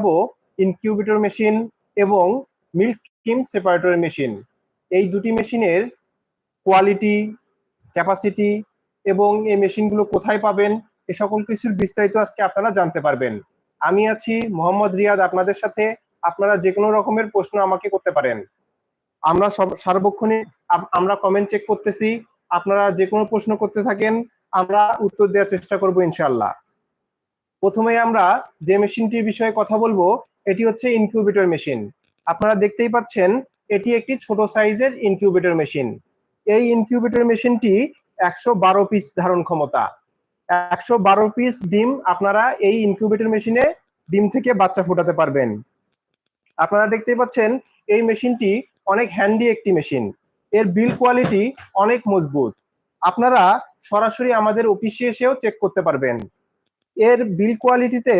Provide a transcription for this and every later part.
দেখাবো incubator machine এবং milk cream separator machine এই দুটি মেশিনের কোয়ালিটি ক্যাপাসিটি এবং এই মেশিনগুলো কোথায় পাবেন, এ সকল কিছুর বিস্তারিত আজকে আপনারা জানতে পারবেন। আমি আছি মোহাম্মদ রিয়াদ, আপনাদের সাথে আপনারা যে কোনো রকমের প্রশ্ন আমাকে করতে পারেন। আমরা সব সার্বক্ষণিক, আম- আমরা কমেন্ট চেক করতেছি, আপনারা যে কোনো প্রশ্ন করতে থাকেন, আমরা উত্তর দেওয়ার চেষ্টা করব ইনশাল্লাহ প্রথমে আমরা যে মেশিনটির বিষয়ে কথা বলব, এটি হচ্ছে ইনকিউবেটর মেশিন আপনারা দেখতেই পাচ্ছেন, এটি একটি ছোট সাইজের ইনকিউবেটর মেশিন এই ইনকিউবেটর মেশিনটি একশো বারো পিস ধারণ ক্ষমতা। একশো বারো পিস ডিম আপনারা এই ইনকিউবেটর মেশিনে ডিম থেকে বাচ্চা ফোটাতে পারবেন। আপনারা দেখতেই পাচ্ছেন, এই মেশিনটি অনেক হ্যান্ডি একটি মেশিন এর বিল কোয়ালিটি অনেক মজবুত। আপনারা সরাসরি আমাদের অফিসে এসেও চেক করতে পারবেন। এর বিল কোয়ালিটিতে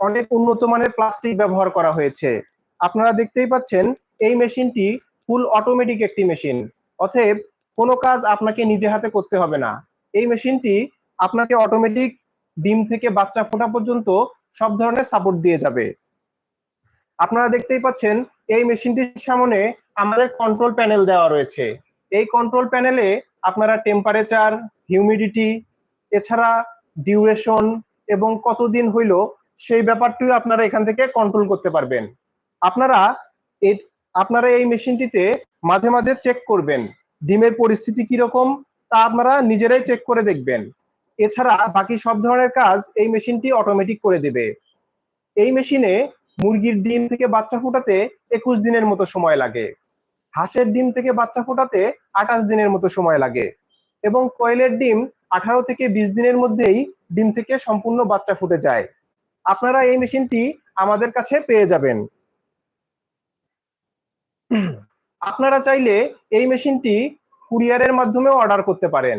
অনেক উন্নত মানের প্লাস্টিক ব্যবহার করা হয়েছে। আপনারা দেখতেই পাচ্ছেন, এই মেশিনটি ফুল অটোমেটিক একটি মেশিন। অতএব কোনো কাজ আপনাকে নিজে হাতে করতে হবে না। এই মেশিনটি আপনাকে অটোমেটিক ডিম থেকে বাচ্চা ফোটা পর্যন্ত সব ধরনের সাপোর্ট দিয়ে যাবে। আপনারা দেখতেই পাচ্ছেন, এই মেশিনটির সামনে আমাদের কন্ট্রোল প্যানেল দেওয়া রয়েছে। এই কন্ট্রোল প্যানেলে আপনারা টেম্পারেচার হিউমিডিটি এছাড়া ডিউরেশন এবং কতদিন হইল, সেই ব্যাপারটিও আপনারা এখান থেকে কন্ট্রোল করতে পারবেন। আপনারা আপনারা এই মেশিনটিতে মাঝে মাঝে চেক করবেন, ডিমের পরিস্থিতি কীরকম, তা আপনারা নিজেরাই চেক করে দেখবেন। এছাড়া বাকি সব ধরনের কাজ এই মেশিনটি অটোমেটিক করে দেবে। এই মেশিনে মুরগির ডিম থেকে বাচ্চা ফোটাতে একুশ দিনের মতো সময় লাগে। হাঁসের ডিম থেকে বাচ্চা ফোটাতে আঠাশ দিনের মতো সময় লাগে। এবং কয়েলের ডিম আঠারো থেকে বিশ দিনের মধ্যেই ডিম থেকে সম্পূর্ণ বাচ্চা ফুটে যায়। আপনারা এই মেশিনটি আমাদের কাছে পেয়ে যাবেন। আপনারা চাইলে এই মেশিনটি কুরিয়ারের মাধ্যমেও অর্ডার করতে পারেন।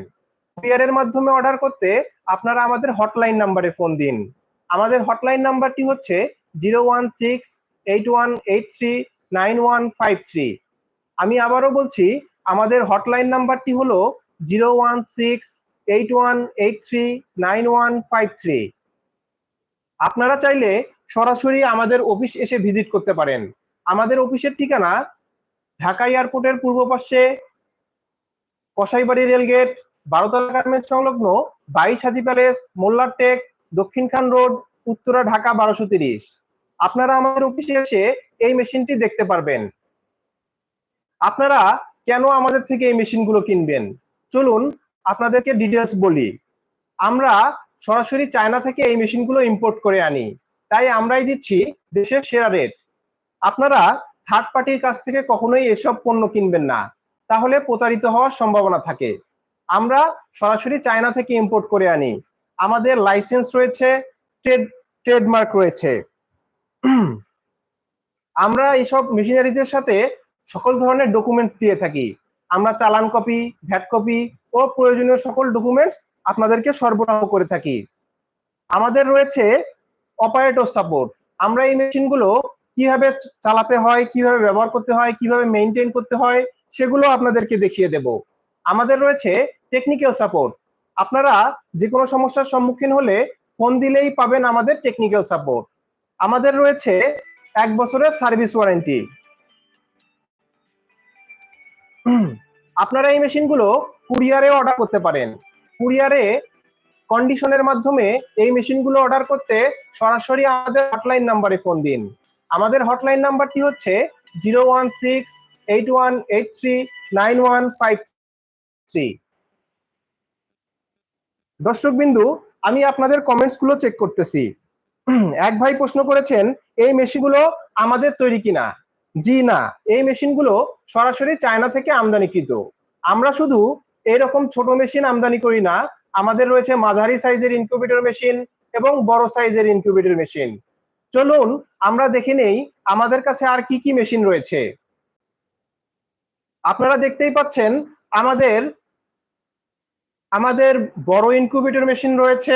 কুরিয়ারের মাধ্যমে অর্ডার করতে আপনারা আমাদের হটলাইন নাম্বারে ফোন দিন। আমাদের হটলাইন নাম্বারটি হচ্ছে zero one six eight one eight three nine one five three. আমি আবারও বলছি, আমাদের হটলাইন নাম্বারটি হলো zero one six eight one eight three nine one five three. আপনারা চাইলে সরাসরি আমাদের অফিস এসে ভিজিট করতে পারেন। আমাদের অফিসের ঠিকানা ঢাকা এয়ারপোর্টের পূর্ব পাশে কসাইবাড়ি রেলগেট বারোতলা গার্মেন্টস সংলগ্ন বাইশ হাজি প্যালেস, মোল্লার টেক, দক্ষিণ খান রোড, উত্তরা ঢাকা বারোশো তিরিশ। আপনারা আমাদের অফিসে এসে এই মেশিনটি দেখতে পারবেন। আপনারা কেন আমাদের থেকে এই মেশিনগুলো কিনবেন? চলুন আপনাদেরকে ডিটেলস বলি। আমরা সরাসরি চায়না থেকে এই মেশিনগুলো ইম্পোর্ট করে আনি। তাই আমরাই দিচ্ছি দেশের সেরা রেট আপনারা থার্ড পার্টির কাছ থেকে কখনোই এসব পণ্য কিনবেন না। তাহলে প্রতারিত হওয়ার সম্ভাবনা থাকে। আমরা সরাসরি চায়না থেকে ইম্পোর্ট করে আনি। আমাদের লাইসেন্স রয়েছে ট্রেড ট্রেডমার্ক রয়েছে। আমরা এইসব মেশিনারিজের সাথে সকল ধরনের ডকুমেন্টস দিয়ে থাকি। আমরা চালান কপি, ভ্যাট কপি ও প্রয়োজনীয় সকল ডকুমেন্টস আপনাদেরকে সরবরাহ করে থাকি। আমাদের রয়েছে অপারেটর সাপোর্ট আমরা এই মেশিনগুলো কীভাবে চালাতে হয়, কীভাবে ব্যবহার করতে হয়, কীভাবে মেনটেন করতে হয়, সেগুলো আপনাদেরকে দেখিয়ে দেব। আমাদের রয়েছে টেকনিক্যাল সাপোর্ট আপনারা যে কোনো সমস্যার সম্মুখীন হলে ফোন দিলেই পাবেন আমাদের টেকনিক্যাল সাপোর্ট আমাদের রয়েছে এক বছরের সার্ভিস ওয়ারেন্টি আপনারা এই মেশিনগুলো কুরিয়ারে অর্ডার করতে পারেন। কুরিয়ারে কন্ডিশনের মাধ্যমে এই মেশিনগুলো অর্ডার করতে সরাসরি আমাদের হটলাইন নাম্বারে ফোন দিন। আমাদের হটলাইন নাম্বারটি হচ্ছে zero one six eight one eight three nine one five three দর্শক বিন্দু আমি আপনাদের কমেন্টসগুলো চেক করতেছি। এক ভাই প্রশ্ন করেছেন, এই মেশিনগুলো আমাদের তৈরি কিনা? জি না, এই মেশিনগুলো সরাসরি চায়না থেকে আমদানিকৃত আমরা শুধু এরকম ছোট মেশিন আমদানি করি না, আমাদের রয়েছে মাঝারি সাইজের ইনকিউবেটর মেশিন এবং বড় সাইজের ইনকিউবেটর মেশিন চলুন, আমরা দেখে নেই আমাদের কাছে আর কি কি মেশিন রয়েছে। আপনারা দেখতেই পাচ্ছেন, আমাদের আমাদের বড় ইনকিউবেটর মেশিন রয়েছে,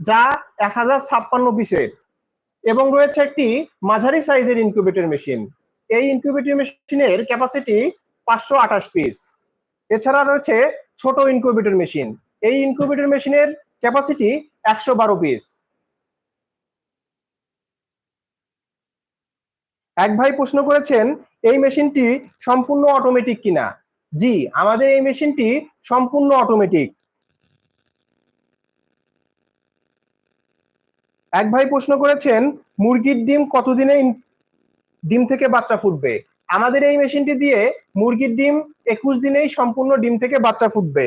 যা এক হাজার ছাপ্পান্ন পিসের এবং রয়েছে একটি মাঝারি সাইজের ইনকিউবেটর মেশিন এই ইনকিউবেটর মেশিনের ক্যাপাসিটি পাঁচশো আঠাশ পিস এছাড়া রয়েছে ছোট ইনকিউবেটর মেশিন এই ইনকিউবেটর মেশিনের ক্যাপাসিটি একশো বারো পিস এক ভাই প্রশ্ন করেছেন, এই মেশিনটি সম্পূর্ণ অটোমেটিক কিনা? জি, আমাদের এই মেশিনটি সম্পূর্ণ অটোমেটিক এক ভাই প্রশ্ন করেছেন, মুরগির ডিম কতদিনে ডিম থেকে বাচ্চা ফুটবে? আমাদের এই মেশিনটি দিয়ে মুরগির ডিম একুশ দিনেই সম্পূর্ণ ডিম থেকে বাচ্চা ফুটবে।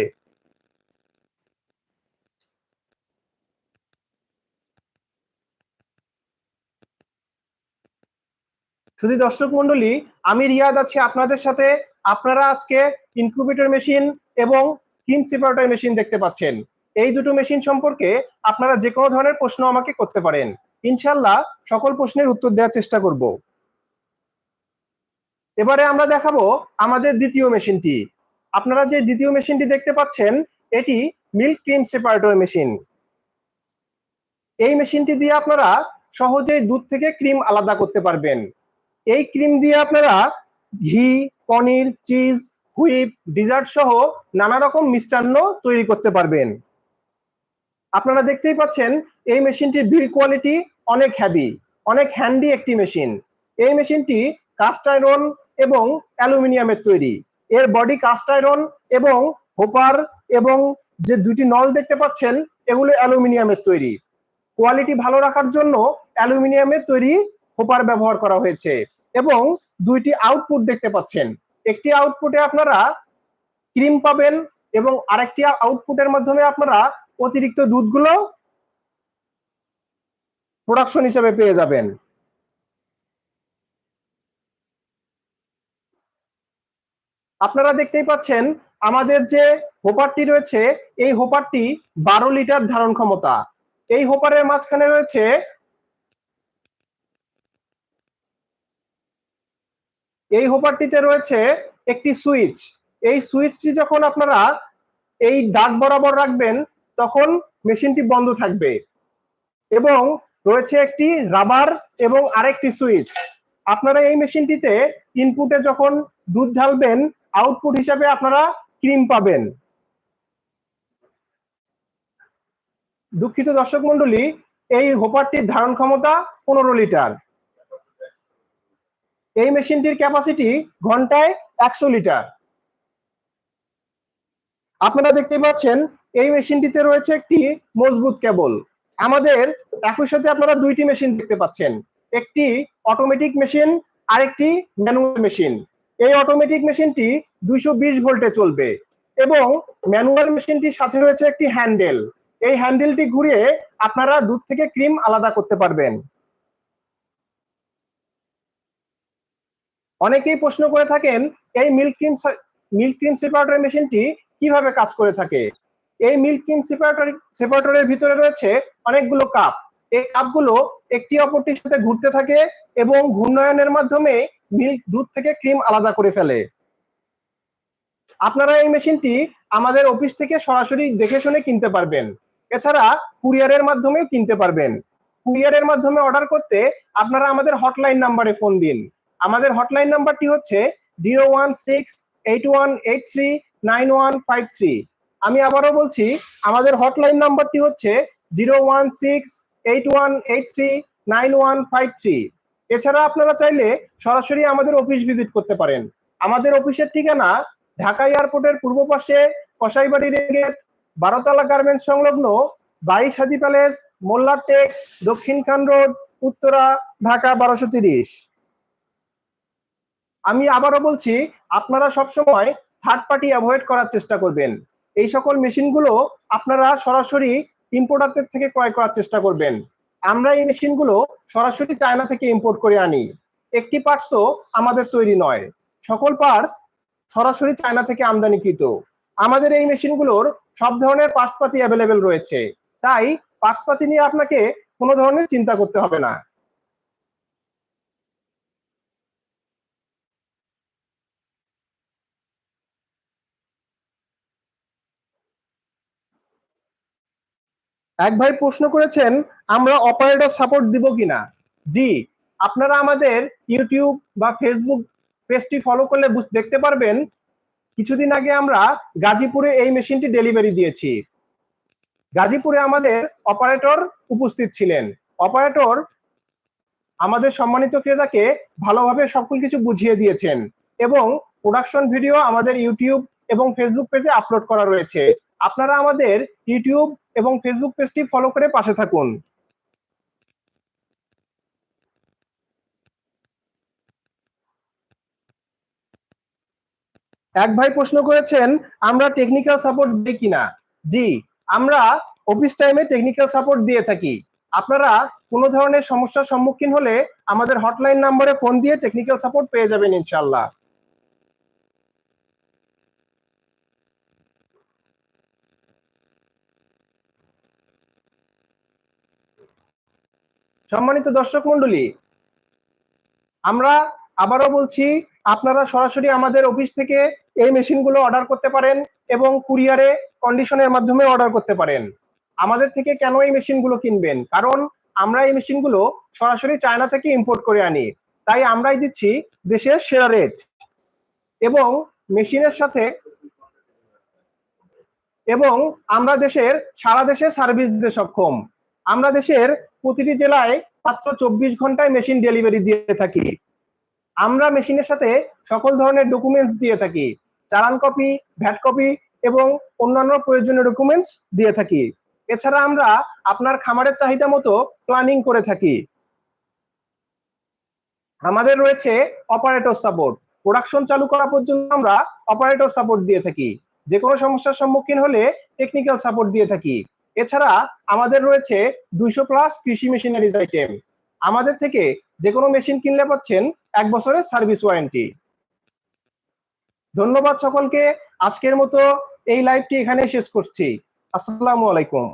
শুধু দর্শক মন্ডলী আমি রিয়াদ আছি আপনাদের সাথে। আপনারা আজকে ইনকিউবেটর মেশিন এবং কিম সেপারেটর মেশিন দেখতে পাচ্ছেন। এই দুটো মেশিন সম্পর্কে আপনারা যে কোনো ধরনের প্রশ্ন আমাকে করতে পারেন। ইনশাল্লাহ সকল প্রশ্নের উত্তর দেওয়ার চেষ্টা করব। এবারে আমরা দেখাবো আমাদের দ্বিতীয় মেশিনটি আপনারা যে দ্বিতীয় মেশিনটি দেখতে পাচ্ছেন, এটি মিল্ক ক্রিম সেপারেটর মেশিন এই মেশিনটি দিয়ে আপনারা সহজেই দুধ থেকে ক্রিম আলাদা করতে পারবেন। এই ক্রিম দিয়ে আপনারা ঘি, পনির চিজ হুইপ ডিজার্ট সহ নানা রকম মিষ্টান্ন তৈরি করতে পারবেন। আপনারা দেখতেই পাচ্ছেন, এই মেশিনটির বিল কোয়ালিটি অনেক হ্যাভি অনেক হ্যান্ডি একটি মেশিন এই মেশিনটি কাস্ট আয়রন এবং অ্যালুমিনিয়ামের তৈরি। এর বডি কাস্ট আয়রন এবং হোপার এবং যে দুটি নল দেখতে পাচ্ছেন, এগুলো অ্যালুমিনিয়ামের তৈরি। কোয়ালিটি ভালো রাখার জন্য অ্যালুমিনিয়ামের তৈরি হোপার ব্যবহার করা হয়েছে এবং দুইটি আউটপুট দেখতে পাচ্ছেন। একটি আউটপুটে আপনারা ক্রিম পাবেন এবং আরেকটি আউটপুটের মাধ্যমে আপনারা অতিরিক্ত দুধগুলো প্রোডাকশন হিসেবে পেয়ে যাবেন। আপনারা দেখতেই পাচ্ছেন আমাদের যে হোপারটি রয়েছে, এই হোপারটি বারো লিটার ধারণ ক্ষমতা। এই হোপারের মাঝখানে রয়েছে এই হোপারটিতে রয়েছে একটি সুইচ এই সুইচটি যখন আপনারা এই দাগ বরাবর রাখবেন, তখন মেশিনটি বন্ধ থাকবে। এবং রয়েছে একটি রাবার এবং আরেকটি সুইচ। আপনারা এই মেশিনটিতে ইনপুটে যখন দুধ ঢালবেন আউটপুট হিসাবে আপনারা ক্রিম পাবেন। দুঃখিত দর্শক মন্ডলী এই হোপারটির ধারণ ক্ষমতা পনেরো লিটার। এই মেশিনটির ক্যাপাসিটি ঘন্টায় একশো লিটার। আপনারা দেখতে পাচ্ছেন, এই মেশিনটিতে রয়েছে একটি মজবুত কেবল। আমাদের একই সাথে আপনারা দুইটি মেশিন দেখতে পাচ্ছেন। একটি অটোমেটিক মেশিন আরেকটি ম্যানুয়াল মেশিন এই অটোমেটিক মেশিনটি দুইশো বিশ ভোল্টে চলবে এবং ম্যানুয়াল মেশিনটির সাথে রয়েছে একটি হ্যান্ডেল এই হ্যান্ডেলটি ঘুরিয়ে আপনারা দুধ থেকে ক্রিম আলাদা করতে পারবেন। অনেকেই প্রশ্ন করে থাকেন, এই milk cream milk cream separator মেশিনটি কীভাবে কাজ করে থাকে? এই মিল্ক সেপারেটর সেপারেটরের ভিতরে রয়েছে অনেকগুলো কাপ এই কাপগুলো একটি অপরটির সাথে ঘুরতে থাকে এবং ঘূর্ণয়নের মাধ্যমে মিল্ক দুধ থেকে ক্রিম আলাদা করে ফেলে। আপনারা এই মেশিনটি আমাদের অফিস থেকে সরাসরি দেখে শুনে কিনতে পারবেন। এছাড়া কুরিয়ারের মাধ্যমেও কিনতে পারবেন। কুরিয়ারের মাধ্যমে অর্ডার করতে আপনারা আমাদের হটলাইন নাম্বারে ফোন দিন। আমাদের হটলাইন নাম্বারটি হচ্ছে zero one six eight one eight three nine one five three. আমি আবারও বলছি, আমাদের হটলাইন নাম্বারটি হচ্ছে zero one six eight one eight three nine one five three. এছাড়া আপনারা চাইলে সরাসরি আমাদের অফিস ভিজিট করতে পারেন। আমাদের অফিসের ঠিকানা ঢাকা এয়ারপোর্টের পূর্ব পাশে কসাইবাড়ি রেলগেট বারোতলা গার্মেন্টস সংলগ্ন বাইশ হাজি প্যালেস মোল্লার টেক, দক্ষিণ খান রোড, উত্তরা, ঢাকা বারোশো তিরিশ। আমি আবারও বলছি, আপনারা সবসময় থার্ড পার্টি অ্যাভয়েড করার চেষ্টা করবেন। এই সকল মেশিনগুলো আপনারা সরাসরি ইম্পোর্টারদের থেকে ক্রয় করার চেষ্টা করবেন। আমরা এই মেশিনগুলো সরাসরি চায়না থেকে ইম্পোর্ট করে আনি। একটি পার্টসও আমাদের তৈরি নয়। সকল পার্টস সরাসরি চায়না থেকে আমদানিকৃত। আমাদের এই মেশিনগুলোর সব ধরনের পার্টসপাতি অ্যাভেলেবেল রয়েছে। তাই পার্টসপাতি নিয়ে আপনাকে কোনো ধরনের চিন্তা করতে হবে না। এক ভাই প্রশ্ন করেছেন, আমরা অপারেটর সাপোর্ট দিব কিনা? জি, আপনারা আমাদের ইউটিউব বা ফেসবুক পেজটি ফলো করলে দেখতে পারবেন, কিছুদিন আগে আমরা গাজীপুরে এই মেশিনটি ডেলিভারি দিয়েছি। গাজীপুরে আমাদের অপারেটর উপস্থিত ছিলেন। অপারেটর আমাদের সম্মানিত ক্রেতাকে ভালোভাবে সকল কিছু বুঝিয়ে দিয়েছেন এবং প্রোডাকশন ভিডিও আমাদের ইউটিউব এবং ফেসবুক পেজে আপলোড করা রয়েছে। আপনারা আমাদের ইউটিউব এবং ফেসবুক পেজটি ফলো করে পাশে থাকুন। এক ভাই প্রশ্ন করেছেন, আমরা টেকনিক্যাল সাপোর্ট দিই কিনা? জি, আমরা অফিস টাইমে টেকনিক্যাল সাপোর্ট দিয়ে থাকি। আপনারা কোনো ধরনের সমস্যার সম্মুখীন হলে আমাদের হটলাইন নম্বরে ফোন দিয়ে টেকনিক্যাল সাপোর্ট পেয়ে যাবেন ইনশাল্লাহ সম্মানিত দর্শক মন্ডলী আমরা আবারও বলছি, আপনারা সরাসরি আমাদের অফিস থেকে এই মেশিনগুলো অর্ডার করতে পারেন এবং কুরিয়ারে কন্ডিশনের মাধ্যমে অর্ডার করতে পারেন। আমাদের থেকে কেন এই মেশিনগুলো কিনবেন? কারণ আমরা এই মেশিনগুলো সরাসরি চায়না থেকে ইম্পোর্ট করে আনি। তাই আমরাই দিচ্ছি দেশের সেরা রেট এবং মেশিনের সাথে এবং আমরা দেশের, সারা দেশে সার্ভিস দিতে সক্ষম। আমরা দেশের প্রতিটি জেলায় মাত্র চব্বিশ ঘন্টায় মেশিন ডেলিভারি দিয়ে থাকি। আমরা মেশিনের সাথে সকল ধরনের ডকুমেন্টস দিয়ে থাকি। চালান কপি ভ্যাট কপি এবং অন্যান্য প্রয়োজনীয় ডকুমেন্টস দিয়ে থাকি। এছাড়া আমরা আপনার খামারের চাহিদা মতো প্ল্যানিং করে থাকি। আমাদের রয়েছে অপারেটর সাপোর্ট প্রোডাকশন চালু করা পর্যন্ত আমরা অপারেটর সাপোর্ট দিয়ে থাকি। যে কোনো সমস্যার সম্মুখীন হলে টেকনিক্যাল সাপোর্ট দিয়ে থাকি। এছাড়া আমাদের রয়েছে দুইশো প্লাস কৃষি মেশিনারিজ আইটেম আমাদের থেকে যে কোনো মেশিন কিনলে পাচ্ছেন এক বছরের সার্ভিস ওয়ারেন্টি ধন্যবাদ সকলকে। আজকের মতো এই লাইভটি এখানে শেষ করছি। আসসালামু আলাইকুম।